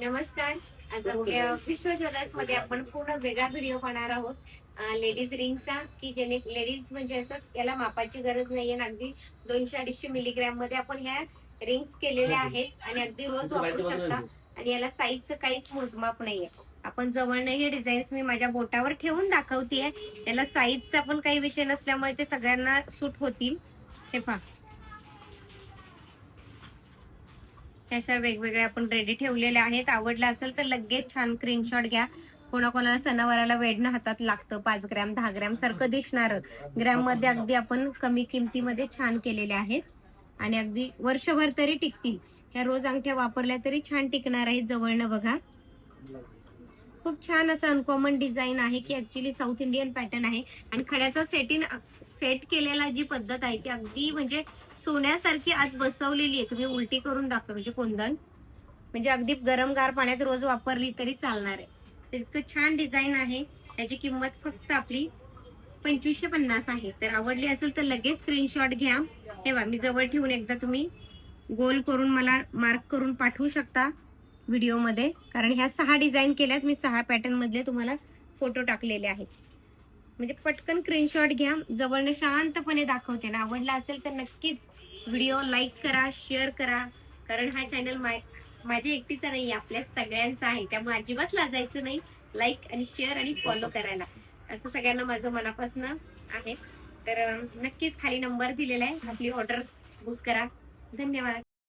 नमस्कार. आज आपल्या विश्व ज्वेलर्समध्ये आपण पूर्ण वेगळा व्हिडिओ पाहणार आहोत. लेडीज रिंगचा की जेणे लेडीज म्हणजे असं याला मापाची गरज नाहीये अगदी दोनशे अडीचशे मिलीग्रॅममध्ये आपण ह्या रिंग्स केलेल्या आहेत आणि अगदी रोज वापरू शकता. आणि याला साईजचं काहीच मोजमाप नाहीये. आपण जवळनं हे डिझाईन्स मी माझ्या बोटावर ठेवून दाखवतेय. याला साईजचा पण काही विषय नसल्यामुळे ते सगळ्यांना सूट होतील. हे पहा. अशा वेगवेगळ्या आपण रेडी ठेवलेल्या आहेत. आवडलं असेल तर लगेच छान स्क्रीनशॉट घ्या. कोणाकोणाला सणावाराला वेढणं हातात लागतं पाच ग्रॅम दहा ग्रॅम सारखं दिसणार. ग्रॅममध्ये अगदी आपण कमी किमतीमध्ये छान केलेले आहेत. आणि अगदी वर्षभर तरी टिकतील. ह्या रोज अंगठ्या वापरल्या तरी छान टिकणार आहेत जवळनं बघा. खूप छान असं अनकॉमन डिझाईन आहे की ऍक्च्युली साऊथ इंडियन पॅटर्न आहे. आणि खड्याचा सेटिंग सेट केलेला जी पद्धत आहे ती अगदी म्हणजे सोन्यासारखी आज बसवलेली आहे. तुम्ही उलटी करून दाखवा म्हणजे कोंदन. म्हणजे अगदी गरम गार पाण्यात रोज वापरली तरी चालणार आहे. तर इतकं छान डिझाईन आहे. त्याची किंमत फक्त आपली पंचवीसशे पन्नास आहे. तर आवडली असेल तर लगेच स्क्रीनशॉट घ्या. हे मी जवळ ठेवून एकदा तुम्ही गोल करून मला मार्क करून पाठवू शकता. व्हिडिओमध्ये. कारण ह्या सहा डिझाईन केल्यात. मी सहा पॅटर्नमधले तुम्हाला फोटो टाकलेले आहेत. म्हणजे पटकन स्क्रीनशॉट घ्या. जवळनं शांतपणे दाखवते ना. आवडला असेल तर नक्कीच व्हिडिओ लाईक करा शेअर करा. कारण हा चॅनल माझ्या एकटीचा नाही आपल्या सगळ्यांचा आहे. त्यामुळे अजिबात लाजायचं नाही. लाईक आणि शेअर आणि फॉलो करायला. असं सगळ्यांना माझं मनापासून आहे. तर नक्कीच खाली नंबर दिलेला आहे. आपली ऑर्डर बुक करा. धन्यवाद.